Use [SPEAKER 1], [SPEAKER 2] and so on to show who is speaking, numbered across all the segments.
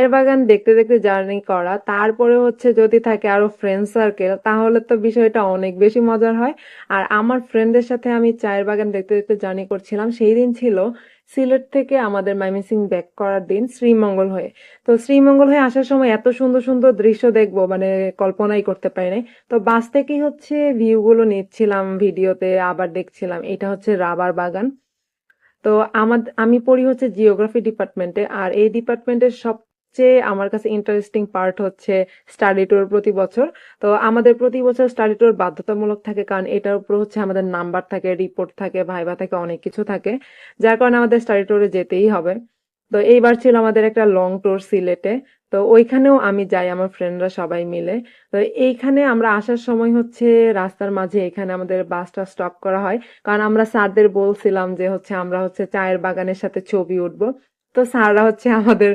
[SPEAKER 1] চায়ের বাগান দেখতে দেখতে জার্নি করা, তারপরে হচ্ছে যদি থাকে আরও ফ্রেন্ড সার্কেল তাহলে তো বিষয়টা অনেক বেশি মজার হয়। আর আমার ফ্রেন্ডদের সাথে আমি চায়ের বাগান দেখতে দেখতে জার্নি করছিলাম, সেই দিন ছিল সিলেট থেকে আমাদের মাইমিসিং ব্যাক করার দিন শ্রীমঙ্গল হয়ে। তো শ্রীমঙ্গল হয়ে আসার সময় এত সুন্দর সুন্দর দৃশ্য দেখব মানে কল্পনাই করতে পারি নাই। তো বাস থেকেই হচ্ছে ভিউগুলো নিচ্ছিলাম ভিডিওতে আবার দেখছিলাম। এটা হচ্ছে রাবার বাগান। তো আমার আমি পড়ি হচ্ছে জিওগ্রাফি ডিপার্টমেন্টে আর এই ডিপার্টমেন্টের সবচেয়ে আমার কাছে ইন্টারেস্টিং পার্ট হচ্ছে স্টাডি ট্যুর প্রতি বছর। তো আমাদের প্রতি বছর স্টাডি ট্যুর বাধ্যতামূলক থাকে কারণ এটার উপর হচ্ছে আমাদের নাম্বার থাকে রিপোর্ট থাকে ভাইবা থাকে, অনেক কিছু থাকে, যার কারণে আমাদের স্টাডি ট্যুরে যেতেই হবে। তো এইবার ছিল আমাদের একটা লং ট্যুর সিলেটে। তো ওইখানেও আমি যাই, আমার ফ্রেন্ডরা সবাই মিলে। তো এইখানে আমরা আসার সময় হচ্ছে রাস্তার মাঝে এখানে আমাদের বাসটা স্টপ করা হয়। কারণ আমরা স্যারদের বলছিলাম যে হচ্ছে আমরা হচ্ছে চায়ের বাগানের সাথে ছবি উঠবো। তো স্যাররা হচ্ছে আমাদের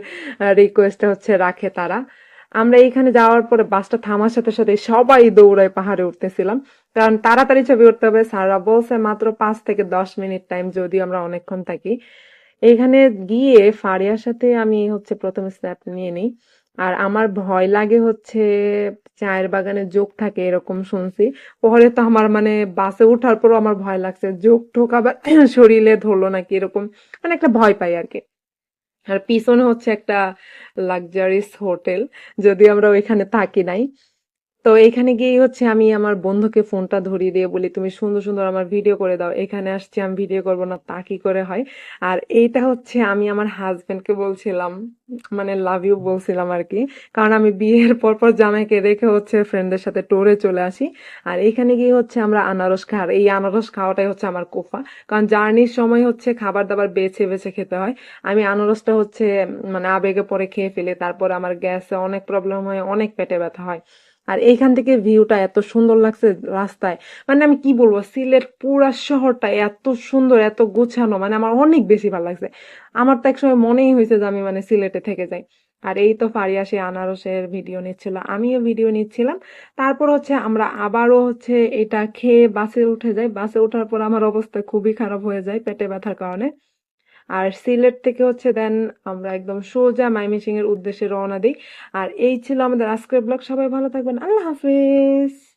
[SPEAKER 1] রিকোয়েস্টটা হচ্ছে রাখে তারা। আমরা এইখানে যাওয়ার পরে বাসটা থামার সাথে সাথে সবাই দৌড়ায় পাহাড়ে উঠতেছিলাম। কারণ তাড়াতাড়ি ছবি উঠতে হবে। স্যাররা বলছে মাত্র পাঁচ থেকে দশ মিনিট টাইম যদি আমরা অনেকক্ষণ থাকি। এখানে গিয়ে ফারিয়ার সাথে আমি হচ্ছে প্রথম স্ন্যাপ নিয়ে নিই। আর আমার ভয় লাগে হচ্ছে চায়ের বাগানে যোগ থাকে এরকম শুনছি। পরে তো আমার মানে বাসে ওঠার পরও আমার ভয় লাগছে। যোগ টোক আবার শরীরে ধরলো নাকি এরকম। মানে একটা ভয় পাই আর কি। আর পিছনে হচ্ছে একটা লাক্সারিস হোটেল যদি আমরা ওইখানে থাকি নাই। তো এখানে গিয়ে হচ্ছে আমি আমার বন্ধুকে ফোনটা ধরিয়ে দিয়ে বলি, তুমি সুন্দর সুন্দর আমার ভিডিও করে দাও। এখানে আসছি, আমি ভিডিও করব না। তা কি করে হয়? আর এইটা হচ্ছে আমি আমার হাজবেন্ডকে বলছিলাম মানে লাভ ইউ বলছিলাম আর কি কারণ আমি বিয়ের পর পর জামাইকে রেখে হচ্ছে ফ্রেন্ডদের সাথে টোরে চলে আসি। আর এখানে গিয়ে হচ্ছে আমরা আনারস খাওয়ার এই আনারস খাওয়াটাই হচ্ছে আমার কোফা। কারণ জার্নির সময় হচ্ছে খাবার দাবার বেছে বেছে খেতে হয়। আমি আনারসটা হচ্ছে মানে আবেগে পরে খেয়ে ফেলি। তারপর আমার গ্যাসে অনেক প্রবলেম হয়, অনেক পেটে ব্যথা হয়। আর এইখান থেকে ভিউটা এত সুন্দর লাগছে রাস্তায়। মানে আমি কি বলব, সিলেট পুরা শহরটা এত সুন্দর, এত গোছানো মানে আমার অনেক বেশি ভালো লাগছে। আমার তো একসময় মনেই হয়েছে যে আমি মানে সিলেটে থেকে যাই। আর এই তো ফারিয়া সে আনারসের ভিডিও নিচ্ছিল, আমিও ভিডিও নিচ্ছিলাম। তারপর হচ্ছে আমরা আবারও হচ্ছে এটা খেয়ে বাসে উঠে যাই। বাসে ওঠার পর আমার অবস্থা খুবই খারাপ হয়ে যায় পেটে ব্যথার কারণে। আর সিলেট থেকে হচ্ছে দেন আমরা একদম সোজা মাইমিসিং এর উদ্দেশ্যে রওনা দিই। আর এই ছিল আমাদের আজকের ব্লগ। সবাই ভালো থাকবেন। আল্লাহ হাফিজ।